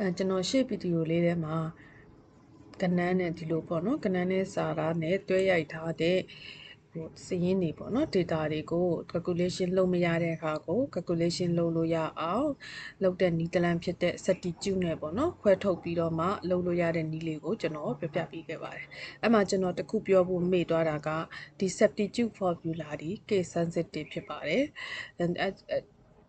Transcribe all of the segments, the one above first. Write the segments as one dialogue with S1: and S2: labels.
S1: အဲကျွန်တော်ရှေ့ဗီဒီယိုလေးထဲမှာကနန်းနဲ့ဒီလိုပေါ့နော်ကနန်းနဲ့စာသားနဲ့တွဲရိုက်ထားတဲ့ဟိုစရင်းတွေပေါ့နော် data တွေကို calculation လုပ်မရတဲ့အခါကို calculation လုပ်လို့ရအောင်လုပ်တဲ့နည်းတလမ်းဖြစ်တဲ့ substitute နဲ့ပေါ့နော်ခွဲထုတ်ပြီးတော့မှလုပ်လို့ရတဲ့နည်းလေးကိုကျွန်တော်ပြပြပေးခဲ့ပါတယ်အဲ့မှာကျွန်တော်တခုပြောဖို့မေ့သွားတာကဒီ substitute formula ဒီ case sensitive ဖြစ်ပါတယ်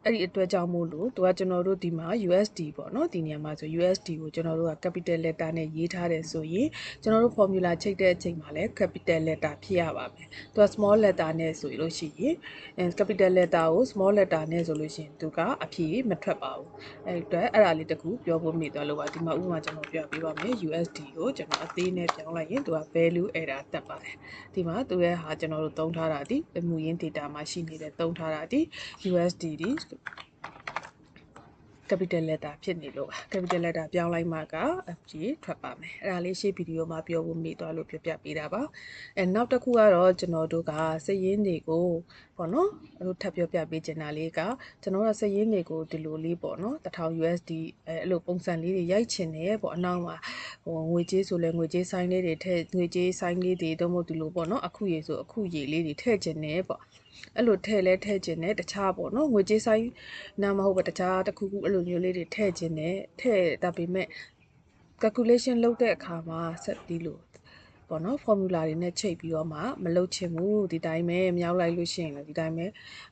S1: အဲအဲ့ဒီအတွက်ကြောင့်မို့လို့သူကကျွန်တော်တို့ဒီမှာ USD ပေါ့နော်ဒီနေရာမှာဆို USD ကိုကျွန်တော်တို့က capital letter နဲ့ရေးထားတယ်ဆိုရင်ကျွန်တော်တို့ formula ချိန်တဲ့အချိန်မှာလည်း capital letter ဖြစ်ရပါမယ်သူက small letter နဲ့ဆိုလို့ရှိရင် capital letter ကို small letter နဲ့ဆိုလို့ရှိရင်သူကအဖြေမထွက်ပါဘူးအဲ့အတွက်အဲ့ဒါလေးတခုပြောဖို့မိသွားလို့ပါဒီမှာဥပမာကျွန်တော်ပြပေးပါမယ် USD ကိုကျွန်တော်အသေးနဲ့ပြောင်းလိုက်ရင်သူက value error တက်ပါတယ်ဒီမှာသူရဲ့ဟာကျွန်တော်တို့သုံးထားတာဒီအမှုရင်း data မှာရှိနေတဲ့သုံးထားတာဒီ USD ဒီ capital letter ဖြစ်နေလို့ပါ capital letter ပြောင်းလိုက်မှကအဖြေထွက်ပါမယ်အဲ့ဒါလေးရှေ့ဗီဒီယိုမှာပြောဖို့မိသွားလို့ပြပြပေးတာပါအဲနောက်တစ်ခုကတော့ကျွန်တော်တို့ကစည်ရင်းတွေကိုပေါ့နော်အဲ့လိုထပ်ပြောပြပေးချင်တာလေးကကျွန်တော်တို့စည်ရင်းတွေကိုဒီလိုလေးပေါ့နော်1000 USD အဲအဲ့လိုပုံစံလေးတွေရိုက်ချင်တယ်ပေါ့အနောက်မှာဟိုငွေကြေးဆိုလဲငွေကြေးဆိုင်လေးတွေထည့်ငွေကြေးဆိုင်လေးတွေတော့မဟုတ်ဒီလိုပေါ့နော်အခုရေဆိုအခုရေလေးတွေထည့်ချင်တယ်ပေါ့ အဲ့လိုထည့်လဲထည့်ခြင်းနဲ့တခြားပေါ့နော်ငွေကြေးဆိုင်နာမဟုတ်ပါတခြားတစ်ခုခုအဲ့လိုမျိုးလေးတွေထည့်ခြင်းနဲ့ထည့်ဒါပေမဲ့ calculation လုပ်တဲ့အခါမှာဆက်ဒီလို ပေါ့နော် formula တွေနဲ့ချိတ်ပြီးတော့မှမလုတ်ချင်ဘူးဒီတိုင်းပဲမြောက်လိုက်လို့ရှိရင်လည်းဒီတိုင်းပဲ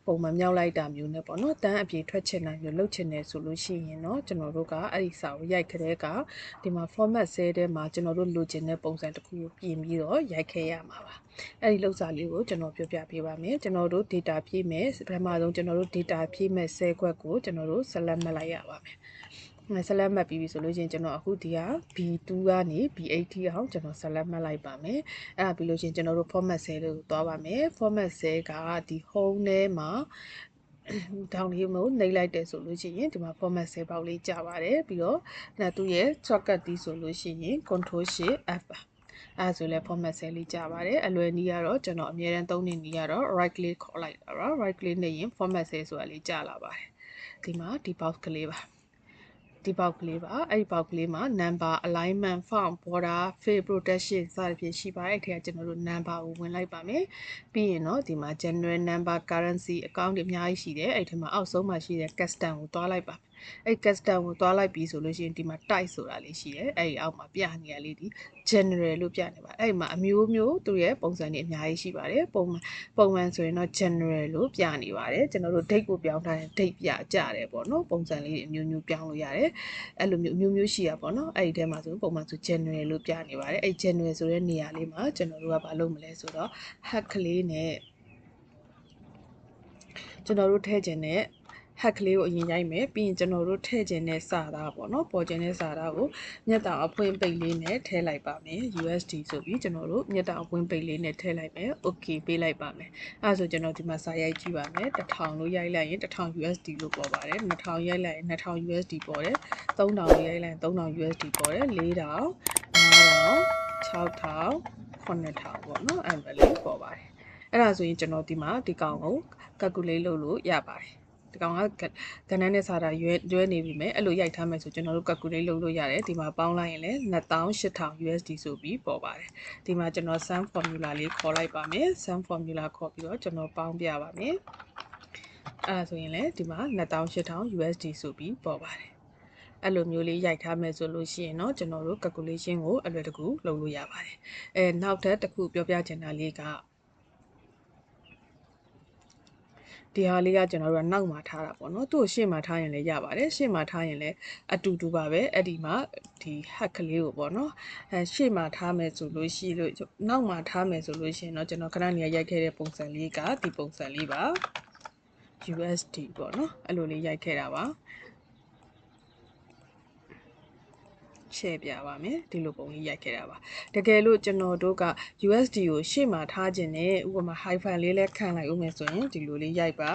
S1: ပုံမှန်မြောက်လိုက်တာမျိုးနဲ့ပေါ့နော်တန်းအပြေထွက်ချင်တာမျိုးလုတ်ချင်တယ်ဆိုလို့ရှိရင်တော့ကျွန်တော်တို့ကအဲ့ဒီစာကိုရိုက်ခတဲ့ကဒီမှာ format ဆဲတဲ့မှာကျွန်တော်တို့လိုချင်တဲ့ပုံစံတစ်ခုကိုပြင်ပြီးတော့ရိုက်ခဲ့ရမှာပါအဲ့ဒီလောက်စာလေးကိုကျွန်တော်ပြောပြပေးပါမယ်ကျွန်တော်တို့ data ဖြည့်မယ်ပထမဆုံးကျွန်တော်တို့ data ဖြည့်မဲ့ဆဲခွက်ကိုကျွန်တော်တို့ select မှတ်လိုက်ရပါမယ် ဆက်လက်မှတ်ပြီးပြီဆိုလို့ချင်းကျွန်တော်အခုဒီက B2 ကနေ B8 ထိအောင်ကျွန်တော်ဆက်လက်မှတ်လိုက်ပါမယ်အဲ့ဒါပြီးလို့ချင်းကျွန်တော်တို့ format cell လို့သွားပါမယ် format cell ကဒီ home ထဲမှာဒေါင်းလေးမို့နှိပ်လိုက်တယ်ဆိုလို့ရှိရင်ဒီမှာ format cell ပေါက်လေးကြာပါတယ်ပြီးတော့အဲ့သူ့ရဲ့ shortcut ဒီဆိုလို့ရှိရင် control shift F ပါအဲဆိုလဲ format cell လေးကြာပါတယ်အလွယ်နည်းကတော့ကျွန်တော်အမြဲတမ်းသုံးနေနည်းကတော့ right click ခေါ်လိုက်တာ right click နဲ့ရင် format cell ဆိုတာလေးကြာလာပါတယ်ဒီမှာဒီ box ကလေးပါ ဒီပေါက်ကလေးပါအဲ့ဒီပေါက်ကလေးမှာ number alignment font border fill protection စသဖြင့်ရှိပါတယ်အဲ့ထက်ကကျွန်တော်တို့ number ကိုဝင်လိုက်ပါမယ်ပြီးရင်တော့ဒီမှာ general number currency account တွေအများကြီးရှိတယ်အဲ့ဒီမှာအောက်ဆုံးမှာရှိတဲ့ custom ကိုတွားလိုက်ပါ အဲ့ custom ကိုတွားလိုက်ပြီးဆိုလို့ရှိရင်ဒီမှာ type ဆိုတာလေးရှိတယ်အဲ့ဒီအောက်မှာပြနေရလေးဒီ general လို့ပြနေပါအဲ့ဒီမှာအမျိုးမျိုးသူရဲ့ပုံစံတွေအများကြီးရှိပါတယ်ပုံမှန်ပုံမှန်ဆိုရင်တော့ general လို့ပြနေပါတယ်ကျွန်တော်တို့ date ကိုပြောင်းထားရင် date ပြကြတယ်ပေါ့နော်ပုံစံလေးတွေအမျိုးမျိုးပြောင်းလို့ရတယ်အဲ့လိုမျိုးအမျိုးမျိုးရှိရပါတော့အဲ့ဒီထဲမှာဆိုပုံမှန်ဆို general လို့ပြနေပါတယ်အဲ့ general ဆိုတဲ့နေရာလေးမှာကျွန်တော်တို့ကမလုပ်မလဲဆိုတော့ hack ကလေးနဲ့ကျွန်တော်တို့ထည့်ခြင်းနဲ့ hack ကလေးကိုအရင်ရိုက်မယ်ပြီးရင်ကျွန်တော်တို့ထည့်ခြင်းနဲ့စာသားပေါ့နော်ပေါ်ခြင်းနဲ့စာသားကိုမျက်တောင်အဖွင့်ပိတ်လေးနဲ့ထည့်လိုက်ပါမယ် USD ဆိုပြီးကျွန်တော်တို့မျက်တောင်အဖွင့်ပိတ်လေးနဲ့ထည့်လိုက်မယ် okay ပေးလိုက်ပါမယ်အဲဒါဆိုကျွန်တော်ဒီမှာစာရိုက်ကြည့်ပါမယ်1000လို့ရိုက်လိုက်ရင်1000 USD လို့ပေါ်ပါတယ်2000ရိုက်လိုက်ရင်2000 USD ပေါ်တယ်3000လို့ရိုက်လိုက်ရင်3000 USD ပေါ်တယ်4000 5000 6000 9000ပေါ့နော်အဲ့ဒါလေးပေါ်ပါတယ်အဲ့ဒါဆိုရင်ကျွန်တော်ဒီမှာဒီကောင်ကို calculate လုပ်လို့ရပါတယ် ဒီကောင်ကကနန်းနဲ့စာတာရွဲရွဲနေပြီမယ်အဲ့လိုရိုက်ထားမယ်ဆိုကျွန်တော်တို့ calculate လုပ်လို့ရတယ်ဒီမှာပေါင်းလိုက်ရင်လည်း18000 USD ဆိုပြီးပေါ်ပါတယ်ဒီမှာကျွန်တော် sum formula လေးခေါ်လိုက်ပါမယ် sum formula ခေါ်ပြီးတော့ကျွန်တော်ပေါင်းပြပါမယ်အဲ့ဒါဆိုရင်လည်းဒီမှာ18000 USD ဆိုပြီးပေါ်ပါတယ်အဲ့လိုမျိုးလေးရိုက်ထားမယ်ဆိုလို့ရှိရင်တော့ကျွန်တော်တို့ calculation ကိုအလွယ်တကူလုပ်လို့ရပါတယ်အဲနောက်ထပ်တစ်ခုပြောပြချင်တာလေးက ဒီဟာလေးကကျွန်တော်တို့ကနောက်မှာထားတာပေါ့နော်သူ့ကိုရှေ့မှာထားရင်လည်းရပါတယ်ရှေ့မှာထားရင်လည်းအတူတူပါပဲအဲ့ဒီမှာဒီ hack ကလေးကိုပေါ့နော်အဲရှေ့မှာထားမယ်ဆိုလို့ရှိလို့နောက်မှာထားမယ်ဆိုလို့ရှိရင်တော့ကျွန်တော်ခဏနေရိုက်ခဲ့တဲ့ပုံစံလေးကဒီပုံစံလေးပါ USD ပေါ့နော်အဲ့လိုလေးရိုက်ခဲ့တာပါ ရှယ်ပြပါမယ်ဒီလိုပုံလေးရိုက်ခဲ့တာပါတကယ်လို့ကျွန်တော်တို့က USD ကိုရှေ့မှာထားခြင်းနဲ့ဥပမာ hyphen လေးလည်းခံလိုက်ဦးမယ်ဆိုရင်ဒီလိုလေးရိုက်ပါ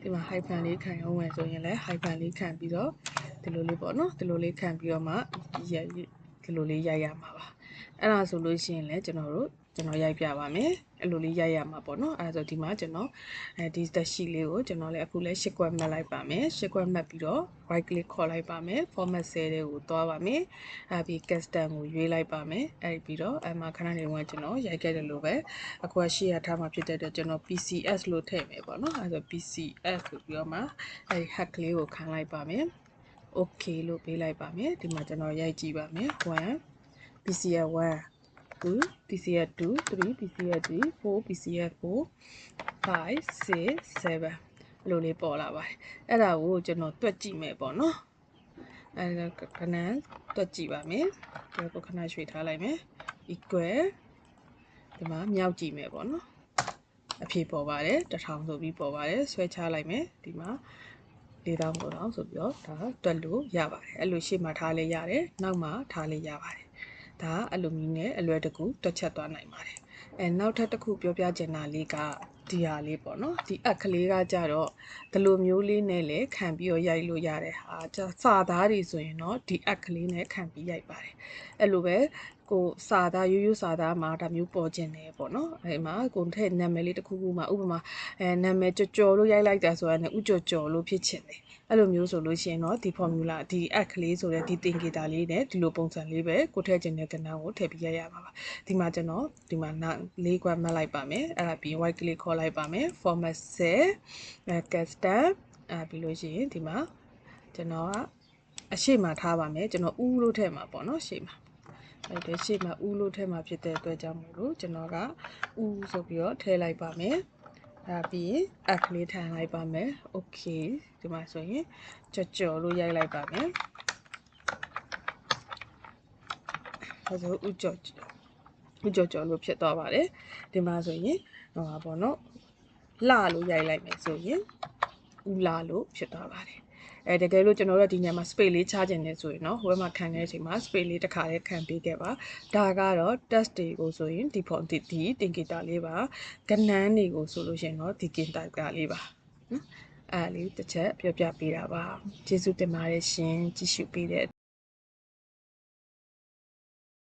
S1: ဒီမှာ hyphen လေးခံအောင်မယ်ဆိုရင်လည်း hyphen လေးခံပြီးတော့ဒီလိုလေးပေါ့နော်ဒီလိုလေးခံပြီးတော့မှဒီလိုလေးရိုက်ရမှာပါ အဲ့ဒါဆိုလို့ရှိရင်လည်းကျွန်တော်တို့ကျွန်တော်ရိုက်ပြပါမယ်အဲ့လိုလေးရိုက်ရမှာပေါ့နော်အဲ့ဒါဆိုဒီမှာကျွန်တော်အဲဒီတက်ရှိလေးကိုကျွန်တော်လည်းအခုလည်းရှစ်ကွက်မှတ်လိုက်ပါမယ်ရှစ်ကွက်မှတ်ပြီးတော့ right click ခေါ်လိုက်ပါမယ် format cell တွေကိုသွားပါမယ်အဲ့ပြီး custom ကိုရွေးလိုက်ပါမယ်အဲ့ပြီးတော့အဲ့မှာခဏနေဝင်ကျွန်တော်ရိုက်ခဲ့တယ်လို့ပဲအခုကရှေ့ရထားမှာဖြစ်တဲ့အတွက်ကျွန်တော် PCS လို့ထည့်မယ်ပေါ့နော်အဲ့ဒါဆို PCS ဆိုပြီးတော့မှအဲ့ hack လေးကိုခံလိုက်ပါမယ် okay လို့ပေးလိုက်ပါမယ်ဒီမှာကျွန်တော်ရိုက်ကြည့်ပါမယ်1 PCS 1 2 PCS 2 3 PCS 3 4 PCS 4 5 6 7အဲ့လိုလေးပေါ်လာပါတယ်အဲ့ဒါကိုကျွန်တော်တွက်ကြည့်မယ်ပေါ့နော်အဲ့ဒါခဏတွက်ကြည့်ပါမယ်ဒီကိုခဏရွှေ့ထားလိုက်မယ် equal ဒီမှာမြောက်ကြည့်မယ်ပေါ့နော်အဖြေပေါ်ပါတယ်တစ်ထောင်ဆိုပြီးပေါ်ပါတယ်ဆွဲချလိုက်မယ်ဒီမှာ၄တောင်းကိုတောင်းဆိုပြီးတော့ဒါတွက်လို့ရပါတယ်အဲ့လိုရှေ့မှာထားလဲရတယ်နောက်မှာထားလဲရပါတယ် ဒါအလိုမီနဲ့အလွယ်တကူတွက်ချက်သွားနိုင်ပါတယ်အဲနောက်ထပ်တစ်ခုပြောပြချင်တာလေးကဒီဟာလေးပေါ့နော်ဒီအက်ကလေးကကြတော့ဒီလိုမျိုးလေးနဲ့လည်းခံပြီးတော့ရိုက်လို့ရတဲ့ဟာကျစာသားတွေဆိုရင်တော့ဒီအက်ကလေးနဲ့ခံပြီးရိုက်ပါတယ်အဲ့လိုပဲကိုစာသားရိုးရိုးစာသားမှာဒါမျိုးပေါ်ကျင်တယ်ပေါ့နော်အဲ့မှာကိုထည့်နာမည်လေးတစ်ခုခုမှာဥပမာအဲနာမည်ကြော်ကြော်လို့ရိုက်လိုက်တာဆိုတာနဲ့ဥကြော်ကြော်လို့ဖြစ်ချင်တယ် အဲ့လိုမျိုးဆိုလို့ရှိရင်တော့ဒီ formula ဒီ act ကလေးဆိုတဲ့ဒီသင်္ကေတလေးနဲ့ဒီလိုပုံစံလေးပဲကိုထည့်ခြင်းတဲ့ကဏ္ဍကိုထည့်ပြီးရရပါပါဒီမှာကျွန်တော်ဒီမှာနောက်လေးခွက်မှတ်လိုက်ပါမယ်အဲ့ဒါပြီး white click ခေါ်လိုက်ပါမယ် format cell အဲ custom အဲပြီးလို့ရှိရင်ဒီမှာကျွန်တော်ကအရှိမထားပါမယ်ကျွန်တော်ဥလို့ထည့်မှာပေါ့နော်ရှေ့မှာအဲ့ဒါရှေ့မှာဥလို့ထည့်မှာဖြစ်တဲ့အတွက်ကြောင့်မို့လို့ကျွန်တော်ကဥဆိုပြီးတော့ထည့်လိုက်ပါမယ် ဒါပြီးရင်အခလေးထန်လိုက်ပါမယ်โอเคဒီမှာဆိုရင်ကြော်ကြော်လို့ရိုက်လိုက်ပါမယ်အဲဆိုဥကြော်ဥကြော်ကြော်လို့ဖြစ်သွားပါတယ်ဒီမှာဆိုရင်ဟောပါပေါ့နော်လှလို့ရိုက်လိုက်မယ်ဆိုရင်ဥလာလို့ဖြစ်သွားပါတယ် အဲတကယ်လို့ကျွန်တော်တို့ဒီညမှာ space လေးချခြင်းနေဆိုရင်เนาะဟိုဘက်မှာခံတဲ့အချိန်မှာ space လေးတစ်ခါလေးခံပေးခဲ့ပါဒါကတော့ test တွေကိုဆိုရင်ဒီ font ဒီဒီတင်ဂီတာလေးပါကနန်းတွေကိုဆိုလို့ရှိရင်တော့ဒီကင်တာကလေးပါနော်အဲလေးတစ်ချက်ပြောပြပေးတာပါကျေးဇူးတင်ပါတယ်ရှင်ကြည့်ရှုပေးတဲ့